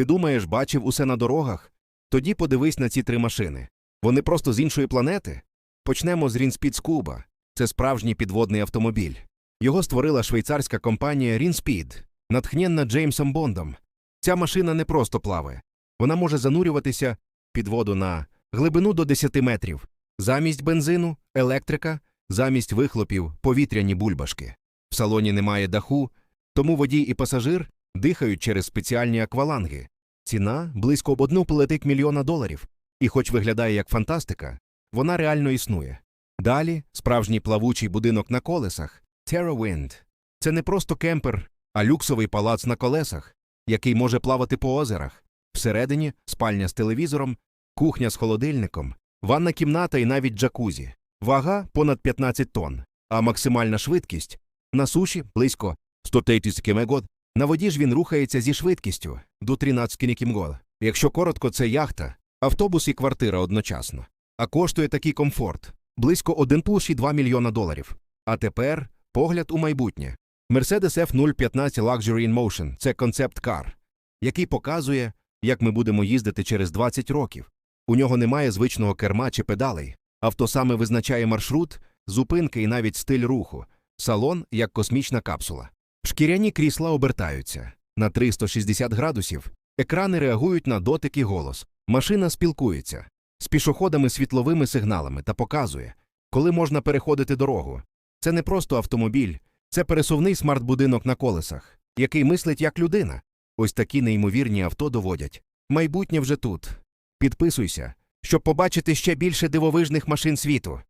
Ти думаєш, бачив усе на дорогах? Тоді подивись на ці три машини. Вони просто з іншої планети. Почнемо з Рінспід Скуба. Це справжній підводний автомобіль. Його створила швейцарська компанія Рінспід, натхненна Джеймсом Бондом. Ця машина не просто плаває. Вона може занурюватися під воду на глибину до 10 метрів. Замість бензину, електрика, замість вихлопів повітряні бульбашки. В салоні немає даху, тому водій і пасажир дихають через спеціальні акваланги. Ціна близько об одну полетить мільйона доларів. І хоч виглядає як фантастика, вона реально існує. Далі справжній плавучий будинок на колесах Terrawind. Це не просто кемпер, а люксовий палац на колесах, який може плавати по озерах. Всередині спальня з телевізором, кухня з холодильником, ванна кімната і навіть джакузі. Вага понад 15 тонн, а максимальна швидкість на суші близько 130 км. На воді ж він рухається зі швидкістю до 13 км. Якщо коротко, це яхта, автобус і квартира одночасно. А коштує такий комфорт близько 1,2 мільйона доларів. А тепер погляд у майбутнє. Mercedes F015 Luxury in Motion – це концепт-кар, який показує, як ми будемо їздити через 20 років. У нього немає звичного керма чи педалей. Авто саме визначає маршрут, зупинки і навіть стиль руху. Салон як космічна капсула. Шкіряні крісла обертаються на 360 градусів. Екрани реагують на дотик і голос. Машина спілкується з пішоходами світловими сигналами та показує, коли можна переходити дорогу. Це не просто автомобіль, це пересувний смарт-будинок на колесах, який мислить як людина. Ось такі неймовірні авто доводять. Майбутнє вже тут. Підписуйся, щоб побачити ще більше дивовижних машин світу.